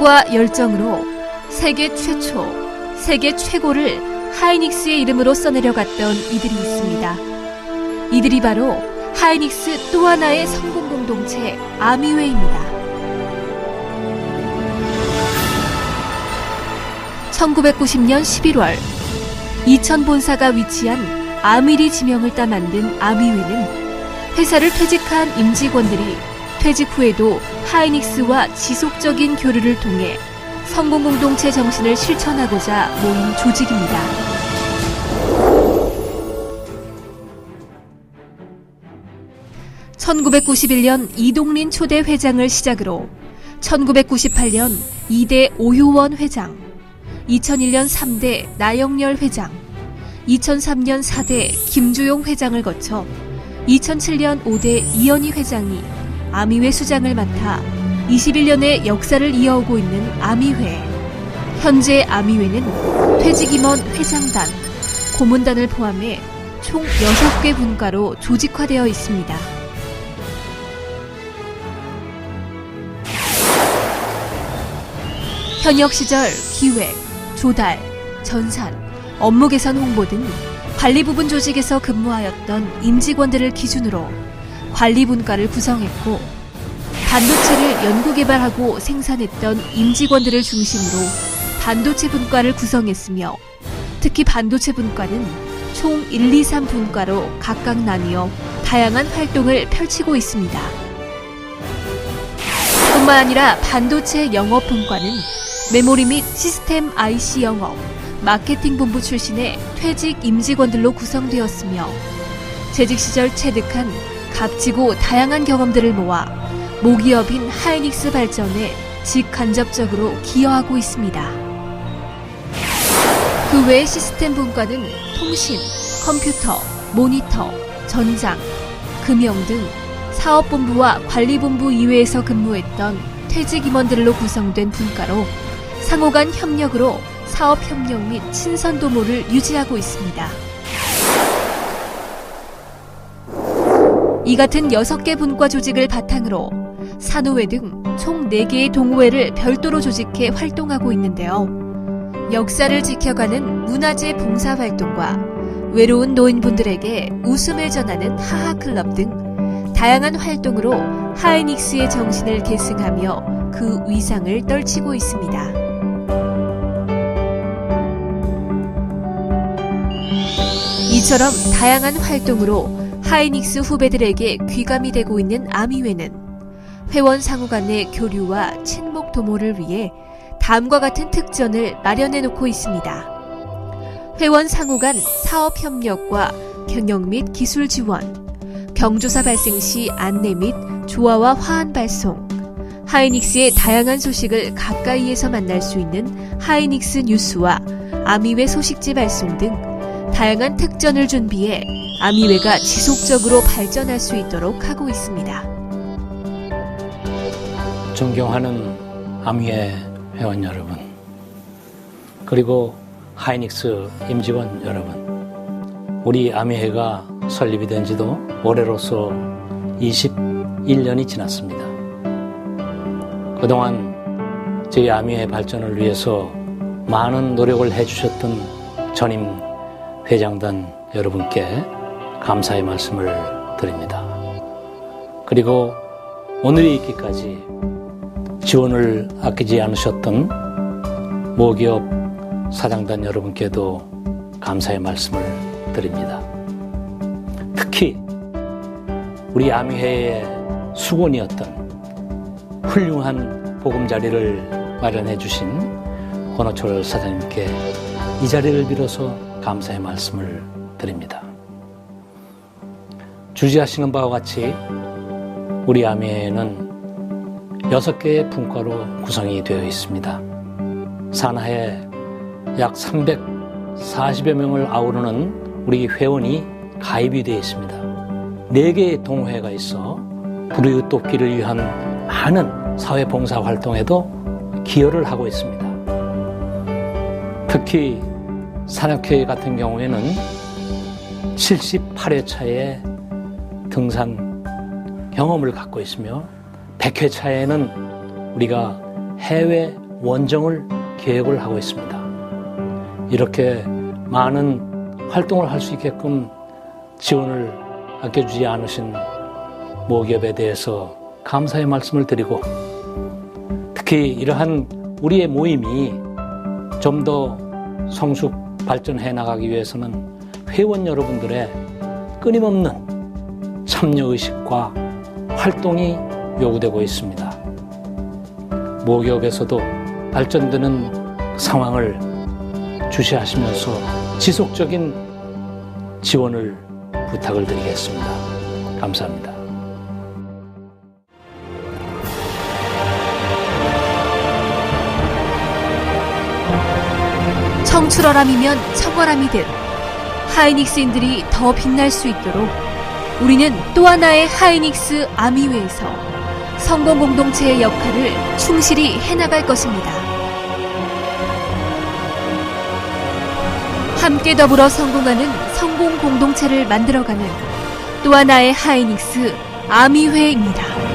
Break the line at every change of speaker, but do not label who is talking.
정성과 열정으로 세계 최초, 세계 최고를 하이닉스의 이름으로 써내려갔던 이들이 있습니다. 이들이 바로 하이닉스 또 하나의 성공 공동체 아미웨입니다. 1990년 11월 이천 본사가 위치한 아미리 지명을 따 만든 아미웨는 회사를 퇴직한 임직원들이 퇴직 후에도 하이닉스와 지속적인 교류를 통해 성공 공동체 정신을 실천하고자 모인 조직입니다. (1991년) 이동린 초대 회장을 시작으로 (1998년) 2대 오효원 회장 2001년 3대 나영렬 회장, 2003년 4대 김주용 회장을 거쳐 2007년 5대 이현희 회장이 아미회 수장을 맡아 21년의 역사를 이어오고 있는 아미회. 현재 아미회는 퇴직임원 회장단, 고문단을 포함해 총 6개 분과로 조직화되어 있습니다. 현역 시절 기획, 조달, 전산, 업무 개선 홍보 등 관리 부분 조직에서 근무하였던 임직원들을 기준으로 관리 분과를 구성했고 반도체를 연구 개발하고 생산했던 임직원들을 중심으로 반도체 분과를 구성했으며 특히 반도체 분과는 총 1, 2, 3 분과로 각각 나뉘어 다양한 활동을 펼치고 있습니다. 뿐만 아니라 반도체 영업 분과는 메모리 및 시스템 IC 영업, 마케팅 본부 출신의 퇴직 임직원들로 구성되었으며 재직 시절 체득한 값지고 다양한 경험들을 모아 모기업인 하이닉스 발전에 직간접적으로 기여하고 있습니다. 그 외 시스템 분과는 통신, 컴퓨터, 모니터, 전장, 금융 등 사업본부와 관리본부 이외에서 근무했던 퇴직 임원들로 구성된 분과로 상호 간 협력으로 사업 협력 및 친선 도모를 유지하고 있습니다. 이 같은 6개 분과 조직을 바탕으로 산호회 등 총 4개의 동호회를 별도로 조직해 활동하고 있는데요. 역사를 지켜가는 문화재 봉사 활동과 외로운 노인분들에게 웃음을 전하는 하하클럽 등 다양한 활동으로 하이닉스의 정신을 계승하며 그 위상을 떨치고 있습니다. 이처럼 다양한 활동으로 하이닉스 후배들에게 귀감이 되고 있는 아미회는 회원 상호 간의 교류와 친목 도모를 위해 다음과 같은 특전을 마련해 놓고 있습니다. 회원 상호 간 사업 협력과 경영 및 기술 지원, 경조사 발생 시 안내 및 조화와 화한 발송, 하이닉스의 다양한 소식을 가까이에서 만날 수 있는 하이닉스 뉴스와 아미회 소식지 발송 등 다양한 특전을 준비해 아미회가 지속적으로 발전할 수 있도록 하고 있습니다.
존경하는 아미회 회원 여러분, 그리고 하이닉스 임직원 여러분, 우리 아미회가 설립이 된 지도 올해로서 21년이 지났습니다. 그동안 저희 아미회 발전을 위해서 많은 노력을 해주셨던 전임 회장단 여러분께 감사의 말씀을 드립니다. 그리고 오늘이 있기까지 지원을 아끼지 않으셨던 모기업 사장단 여러분께도 감사의 말씀을 드립니다. 특히 우리 아미회의 수건이었던 훌륭한 보금자리를 마련해 주신 권호철 사장님께 이 자리를 빌어서 감사의 말씀을 드립니다. 주지하시는 바와 같이 우리 아미회는 여섯 개의 분과로 구성이 되어 있습니다. 산하에 약 340여 명을 아우르는 우리 회원이 가입이 되어 있습니다. 네 개의 동호회가 있어 불의의 돕기를 위한 많은 사회 봉사 활동에도 기여를 하고 있습니다. 특히 산악회 같은 경우에는 78회차의 등산 경험을 갖고 있으며 100회차에는 우리가 해외 원정을 계획을 하고 있습니다. 이렇게 많은 활동을 할 수 있게끔 지원을 아껴주지 않으신 모기업에 대해서 감사의 말씀을 드리고 특히 이러한 우리의 모임이 좀 더 성숙 발전해 나가기 위해서는 회원 여러분들의 끊임없는 참여의식과 활동이 요구되고 있습니다. 모기업에서도 발전되는 상황을 주시하시면서 지속적인 지원을 부탁을 드리겠습니다. 감사합니다.
청출어람이면 청어람이듯 하이닉스인들이 더 빛날 수 있도록 우리는 또 하나의 하이닉스 아미회에서 성공 공동체의 역할을 충실히 해나갈 것입니다. 함께 더불어 성공하는 성공 공동체를 만들어가는 또 하나의 하이닉스 아미회입니다.